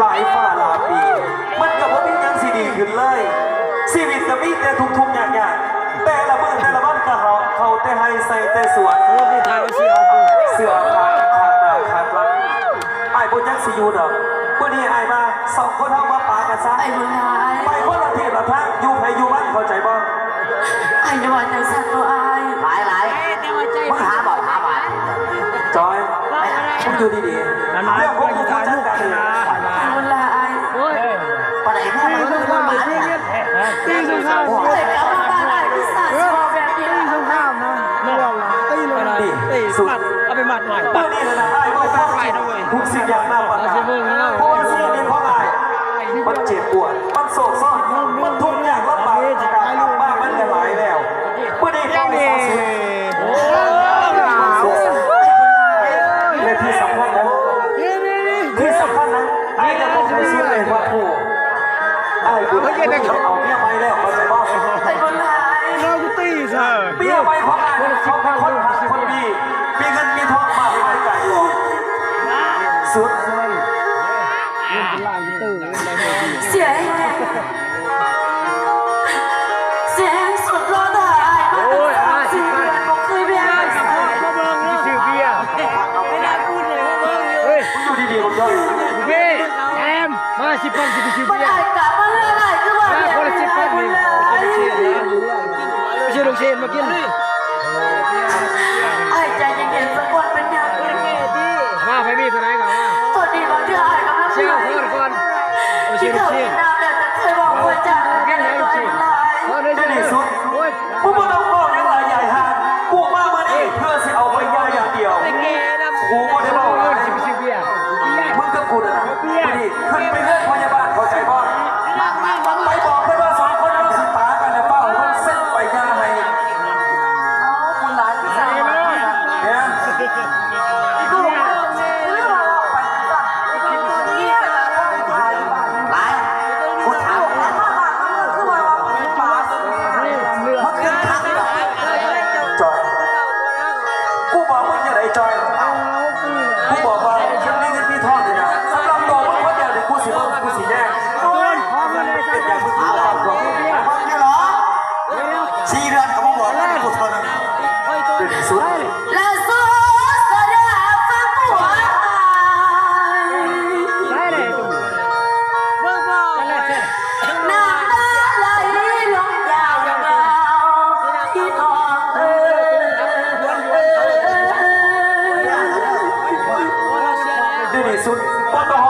หลายฝ่าลาปี มันกับว่ามียังสีดีขึ้นเลย ชีวิตก็มีแต่ทุกๆอย่างอย่างแต่ละมือแต่ละบ้านก็เขาเขาแต่ให้ใส่แต่สวนเมื่อที่ทางเสียเสือขาดขาดาขาดลังไอ้พวกยังสีอยู่ดอกเมื่นี้ไอ้มาสองคนเข้ามาปากันซะไอ้บุญหลาไปคนละเทศละทางอยู่ไปอยู่บ้านเข้าใจบ้างไอ้นวลใจสัตว์ตัวไอ้หลายหลายมึงหาบ่หาบ่จอยมึงอยู่ดีๆเรื่องของกูจัดการเล ไหกตีสองข้าวตีสองข้ามนะงลตีเลยนะตีสุดเอาไปหมัดหน่อยปัดนี่นะไอ้พ่ออไปด้กสิ่งอย่างมากกว่าเพราะว่าเสียเป็นพ่อตายมันเจ็บปวดมันโศกเศร้า Magin. direito. Bota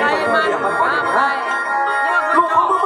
ไกลมันข้ามไปยากมัน